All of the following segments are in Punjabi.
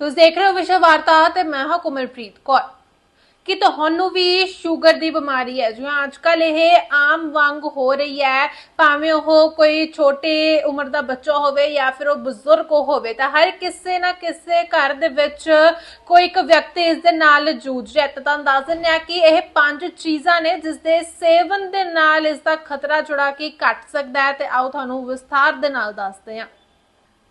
ਤੁਸੀਂ ਦੇਖ ਰਹੇ ਹੋ ਵਿਸ਼ਵ ਵਾਰਤਾ ਤੇ ਮੈਂ ਹਾਂ ਕੁਮਲਪ੍ਰੀਤ ਕੌਰ। ਕਿ ਤੁਹਾਨੂੰ ਵੀ ਸ਼ੂਗਰ ਦੀ ਬਿਮਾਰੀ ਹੈ। ਜਿਵੇਂ ਅੱਜ ਅੱਜਕੱਲ ਇਹ ਆਮ ਵਾਂਗ ਹੋ ਰਹੀ ਹੈ। ਭਾਵੇਂ ਉਹ ਕੋਈ ਛੋਟੇ ਉਮਰ ਦਾ ਬੱਚਾ ਹੋਵੇ ਜਾਂ ਫਿਰ ਉਹ ਬਜ਼ੁਰਗ ਹੋਵੇ, ਤਾਂ ਹਰ ਕਿਸੇ ਨਾ ਕਿਸੇ ਘਰ ਦੇ ਵਿੱਚ ਕੋਈ ਇੱਕ ਵਿਅਕਤੀ ਇਸ ਦੇ ਨਾਲ ਜੂਝ ਰਿਹਾ ਤਾਂ ਤੁਹਾਨੂੰ ਦੱਸ ਦਿੰਦੇ ਹਾਂ ਕਿ ਇਹ ਪੰਜ ਚੀਜ਼ਾਂ ਨੇ ਜਿਸ ਦੇ ਸੇਵਨ ਦੇ ਨਾਲ ਇਸ ਦਾ ਖਤਰਾ ਜਿਹੜਾ ਕਿ ਘਟ ਸਕਦਾ ਹੈ। ਤੇ ਆਓ ਤੁਹਾਨੂੰ ਵਿਸਥਾਰ ਦੇ ਨਾਲ ਦੱਸਦੇ ਹਾਂ।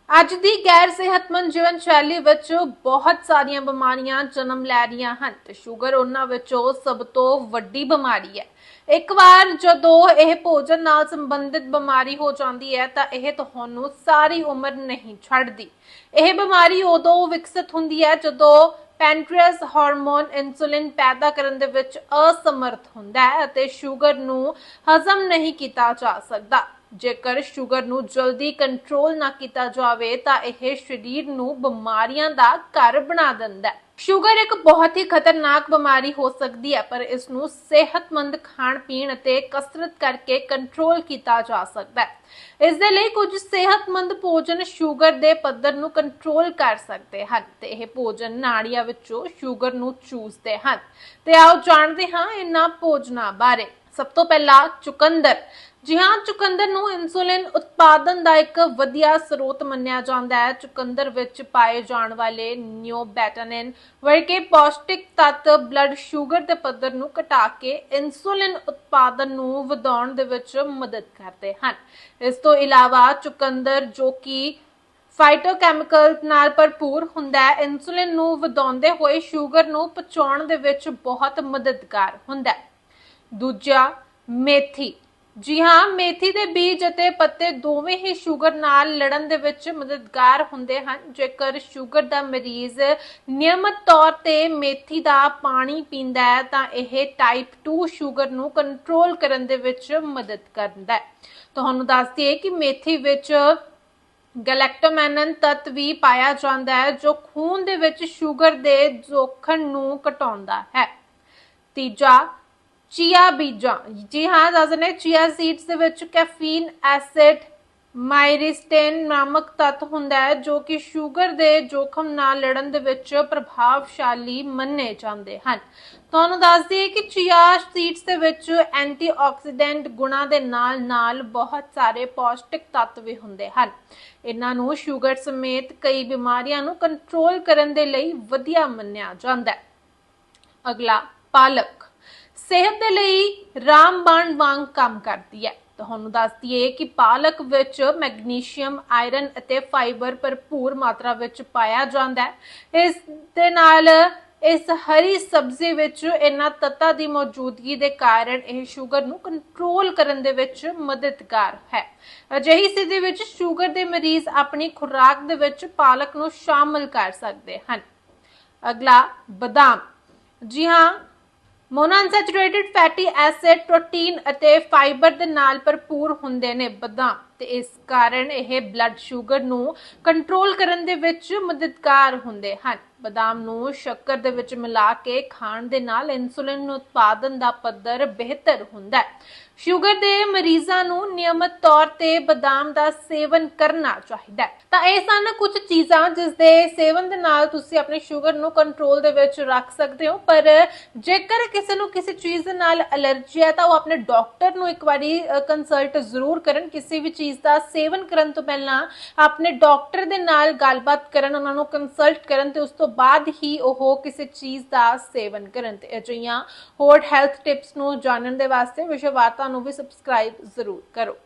ਅੱਜ ਦੀ ਗੈਰ ਸਿਹਤਮੰਦ ਜੀਵਨ ਸ਼ੈਲੀ ਵਿੱਚ ਬਹੁਤ ਸਾਰੀਆਂ ਬਿਮਾਰੀਆਂ ਜਨਮ ਲੈ ਰਹੀਆਂ ਹਨ ਤੇ ਸ਼ੂਗਰ ਉਹਨਾਂ ਵਿੱਚੋਂ ਸਭ ਤੋਂ ਵੱਡੀ ਬਿਮਾਰੀ ਹੈ। ਇੱਕ ਵਾਰ ਜਦੋਂ ਇਹ ਭੋਜਨ ਨਾਲ ਸੰਬੰਧਿਤ ਬਿਮਾਰੀ ਹੋ ਜਾਂਦੀ ਹੈ ਤਾਂ ਇਹ ਤੁਹਾਨੂੰ ਸਾਰੀ ਉਮਰ ਨਹੀਂ ਛੱਡਦੀ। ਇਹ ਬਿਮਾਰੀ ਉਦੋਂ ਵਿਕਸਿਤ ਹੁੰਦੀ ਹੈ ਜਦੋਂ ਪੈਨਕ੍ਰੀਅਸ ਹਾਰਮੋਨ ਇਨਸੂਲਿਨ ਪੈਦਾ ਕਰਨ ਦੇ ਵਿੱਚ ਅਸਮਰਥ ਹੁੰਦਾ ਹੈ ਅਤੇ ਸ਼ੂਗਰ ਨੂੰ ਹਜ਼ਮ ਨਹੀਂ ਕੀਤਾ ਜਾ ਸਕਦਾ। ਜੇਕਰ ਸ਼ੂਗਰ ਨੂੰ ਜਲਦੀ ਕੰਟਰੋਲ ਨਾ ਕੀਤਾ ਜਾਵੇ, ਤਾਂ ਇਹ ਸਰੀਰ ਨੂੰ ਬਿਮਾਰੀਆਂ ਦਾ ਘਰ ਬਣਾ ਦਿੰਦਾ ਹੈ। ਸ਼ੂਗਰ ਇੱਕ ਬਹੁਤ ਹੀ ਖਤਰਨਾਕ ਬਿਮਾਰੀ ਹੋ ਸਕਦੀ ਹੈ, ਪਰ ਇਸ ਨੂੰ ਸਿਹਤਮੰਦ ਖਾਣ ਪੀਣ ਅਤੇ ਕਸਰਤ ਕਰਕੇ ਕੰਟਰੋਲ ਕੀਤਾ ਜਾ ਸਕਦਾ ਹੈ। ਇਸ ਦੇ ਲਈ ਕੁਝ ਸਿਹਤਮੰਦ ਭੋਜਨ ਸ਼ੂਗਰ ਦੇ ਪੱਧਰ ਨੂੰ ਕੰਟਰੋਲ ਕਰ ਸਕਦੇ ਹਨ ਤੇ ਇਹ ਭੋਜਨ ਨਾੜੀਆਂ ਵਿੱਚੋਂ ਸ਼ੂਗਰ ਨੂੰ ਚੂਸਦੇ ਹਨ। ਤੇ ਆਓ ਜਾਣਦੇ ਹਾਂ ਇਹਨਾਂ ਭੋਜਨਾਂ ਬਾਰੇ। ਸਭ ਤੋਂ ਪਹਿਲਾਂ ਚੁਕੰਦਰ। ਜੀ ਹਾਂ ਚੁਕੰਦਰ ਨੂੰ ਇਨਸੂਲਿਨ ਉਤਪਾਦਨ ਦਾ ਇੱਕ ਵਧੀਆ ਸਰੋਤ ਮੰਨਿਆ ਜਾਂਦਾ ਹੈ, ਚੁਕੰਦਰ ਵਿੱਚ ਪਾਏ ਜਾਣ ਵਾਲੇ ਨਿਓਬੈਟਾਨਿਨ, ਵਰਗੇ ਪੌਸ਼ਟਿਕ ਤੱਤ ਬਲੱਡ ਸ਼ੂਗਰ ਦੇ ਪੱਧਰ ਨੂੰ ਘਟਾ ਕੇ ਇਨਸੂਲਿਨ ਉਤਪਾਦਨ ਨੂੰ ਵਧਾਉਣ ਦੇ ਵਿੱਚ ਮਦਦ ਕਰਦੇ ਹਨ। ਇਸ ਤੋਂ ਇਲਾਵਾ ਚੁਕੰਦਰ ਜੋ ਕਿ ਫਾਈਟੋਕੈਮੀਕਲ ਨਾਲ ਭਰਪੂਰ ਹੁੰਦਾ ਹੈ ਇਨਸੂਲਿਨ ਨੂੰ ਵਧਾਉਂਦੇ ਹੋਏ ਸ਼ੂਗਰ ਨੂੰ ਪਚਾਉਣ ਦੇ ਵਿੱਚ ਬਹੁਤ ਮਦਦਗਾਰ ਹੁੰਦਾ ਹੈ। ਦੂਜਾ, ਮੇਥੀ। ਜੀ ਹਾਂ, ਮੇਥੀ ਦੇ ਬੀਜ ਅਤੇ ਪੱਤੇ ਦੋਵੇਂ ਹੀ ਸ਼ੂਗਰ ਨਾਲ ਲੜਨ ਦੇ ਵਿੱਚ ਮਦਦਗਾਰ ਹੁੰਦੇ ਹਨ। ਜੇਕਰ ਸ਼ੂਗਰ ਦਾ ਮਰੀਜ਼ ਨਿਯਮਤ ਤੌਰ ਤੇ ਮੇਥੀ ਦਾ ਪਾਣੀ ਪੀਂਦਾ ਹੈ, ਤਾਂ ਇਹ ਟਾਈਪ 2 ਸ਼ੂਗਰ ਨੂੰ ਕੰਟਰੋਲ ਕਰਨ ਦੇ ਵਿੱਚ ਮਦਦ ਕਰਦਾ ਹੈ। ਤੁਹਾਨੂੰ ਦੱਸ ਦਈਏ ਕਿ ਮੇਥੀ ਵਿੱਚ ਗਲੈਕਟੋਮੈਨਨ ਤੱਤ ਵੀ ਪਾਇਆ ਜਾਂਦਾ ਹੈ, ਜੋ ਖੂਨ ਦੇ ਵਿੱਚ ਸ਼ੂਗਰ ਦੇ ਜੋਖਣ ਨੂੰ ਘਟਾਉਂਦਾ ਹੈ। ਤੀਜਾ ਚੀਆ ਬੀਜਾਂ। ਜੀ ਹਾਂ, ਦੱਸ ਨੇ ਚੀਆ ਸੀਡਸ ਦੇ ਵਿੱਚ ਕੈਫੀਨ ਐਸਿਡ ਮਾਈਰਿਸਟੇਨ ਨਾਮਕ ਤੱਤ ਹੁੰਦਾ ਹੈ, ਜੋ ਕਿ ਸ਼ੂਗਰ ਦੇ ਜੋਖਮ ਨਾਲ ਲੜਨ ਦੇ ਵਿੱਚ ਪ੍ਰਭਾਵਸ਼ਾਲੀ ਮੰਨੇ ਜਾਂਦੇ ਹਨ। ਤੁਹਾਨੂੰ ਦੱਸ ਦਈਏ ਕਿ ਚੀਆ ਸੀਡਸ ਦੇ ਵਿੱਚ ਐਂਟੀਆਕਸੀਡੈਂਟ ਗੁਣਾਂ ਦੇ ਨਾਲ-ਨਾਲ ਬਹੁਤ ਸਾਰੇ ਪੌਸ਼ਟਿਕ ਤੱਤ ਵੀ ਹੁੰਦੇ ਹਨ। ਇਹਨਾਂ ਨੂੰ ਸ਼ੂਗਰ ਸਮੇਤ ਕਈ ਬਿਮਾਰੀਆਂ ਨੂੰ ਕੰਟਰੋਲ ਕਰਨ ਦੇ ਲਈ ਵਧੀਆ ਮੰਨਿਆ ਜਾਂਦਾ ਹੈ। ਅਗਲਾ, ਪਾਲਕ। ਸਿਹਤ ਦੇ ਲਈ ਰਾਮਬਾਣ ਵਾਂਗ ਕੰਮ ਕਰਦੀ ਹੈ। ਤੁਹਾਨੂੰ ਦੱਸ ਦਈਏ ਕਿ ਪਾਲਕ ਵਿੱਚ ਮੈਗਨੀਸ਼ੀਅਮ, ਆਇਰਨ ਅਤੇ ਫਾਈਬਰ ਭਰਪੂਰ ਮਾਤਰਾ ਵਿੱਚ ਪਾਇਆ ਜਾਂਦਾ ਹੈ। ਇਸ ਦੇ ਨਾਲ ਇਸ ਹਰੀ ਸਬਜ਼ੀ ਵਿੱਚ ਇਹਨਾਂ ਤੱਤਾਂ ਦੀ ਮੌਜੂਦਗੀ ਦੇ ਕਾਰਨ ਇਹ ਸ਼ੂਗਰ ਨੂੰ ਕੰਟਰੋਲ ਕਰਨ ਦੇ ਵਿੱਚ ਮਦਦਗਾਰ ਹੈ। ਅਜਿਹੀ ਸਥਿਤੀ ਵਿੱਚ ਸ਼ੂਗਰ ਦੇ ਮਰੀਜ਼ ਆਪਣੀ ਖੁਰਾਕ ਦੇ ਵਿੱਚ ਪਾਲਕ ਨੂੰ ਸ਼ਾਮਲ ਕਰ ਸਕਦੇ ਹਨ। ਅਗਲਾ ਬਦਾਮ। ਜੀ ਹਾਂ ਮੋਨੋਅਨਸੈਚੁਰੇਟਡ ਫੈਟੀ ਐਸਿਡ ਪ੍ਰੋਟੀਨ ਅਤੇ ਫਾਈਬਰ ਦੇ ਨਾਲ ਭਰਪੂਰ ਹੁੰਦੇ ਨੇ ਬਦਾਮ। ਤੇ ਇਸ ਕਾਰਨ ਇਹ ਬਲੱਡ ਸ਼ੂਗਰ ਨੂੰ ਕੰਟਰੋਲ ਕਰਨ ਦੇ ਵਿੱਚ ਮਦਦਗਾਰ ਹੁੰਦੇ ਹਨ। ਬਦਾਮ ਨੂੰ ਸ਼ੱਕਰ ਦੇ ਵਿੱਚ ਮਿਲਾ ਕੇ ਖਾਣ ਦੇ ਨਾਲ ਇਨਸੂਲਿਨ ਉਤਪਾਦਨ ਦਾ ਪੱਧਰ ਬਿਹਤਰ ਹੁੰਦਾ ਹੈ। ਸ਼ੂਗਰ ਦੇ ਮਰੀਜ਼ਾਂ ਨੂੰ ਨਿਯਮਿਤ ਤੌਰ ਤੇ ਬਦਾਮ ਦਾ ਸੇਵਨ ਕਰਨਾ ਚਾਹੀਦਾ ਹੈ। ਤਾਂ ਇਹ ਸਨ ਕੁਝ ਚੀਜ਼ਾਂ ਜਿਸ ਦੇ ਸੇਵਨ ਦੇ ਨਾਲ ਤੁਸੀਂ ਆਪਣੇ ਸ਼ੂਗਰ ਨੂੰ ਕੰਟਰੋਲ ਦੇ ਵਿੱਚ ਰੱਖ ਸਕਦੇ ਹੋ। ਪਰ ਜੇਕਰ ਕਿਸੇ ਨੂੰ ਕਿਸੇ ਚੀਜ਼ ਨਾਲ ਅਲਰਜੀ ਹੈ ਤਾਂ ਉਹ ਆਪਣੇ ਡਾਕਟਰ ਨੂੰ ਇੱਕ ਵਾਰੀ ਕੰਸਲਟ ਜ਼ਰੂਰ ਕਰਨ। ਕਿਸੇ ਵੀ ਚੀਜ਼ ਦਾ ਸੇਵਨ ਕਰਨ ਤੋਂ ਪਹਿਲਾਂ ਆਪਣੇ ਡਾਕਟਰ ਦੇ ਨਾਲ ਗੱਲਬਾਤ ਕਰਨ, ਉਹਨਾਂ ਨੂੰ ਕੰਸਲਟ ਕਰਨ ਤੇ ਉਸ ਤੋਂ ਬਾਅਦ ਹੀ ਉਹ ਕਿਸੇ ਚੀਜ਼ ਦਾ ਸੇਵਨ ਕਰਨ ਤੇ ਅਜਿਹੀਆਂ ਹੋਰ ਹੈਲਥ ਟਿਪਸ ਨੂੰ ਜਾਣਨ ਦੇ ਵਾਸਤੇ ਵਿਸ਼ਵ ਵਾਰਤਾ ਨੂੰ ਵੀ ਸਬਸਕ੍ਰਾਈਬ ਜ਼ਰੂਰ ਕਰੋ।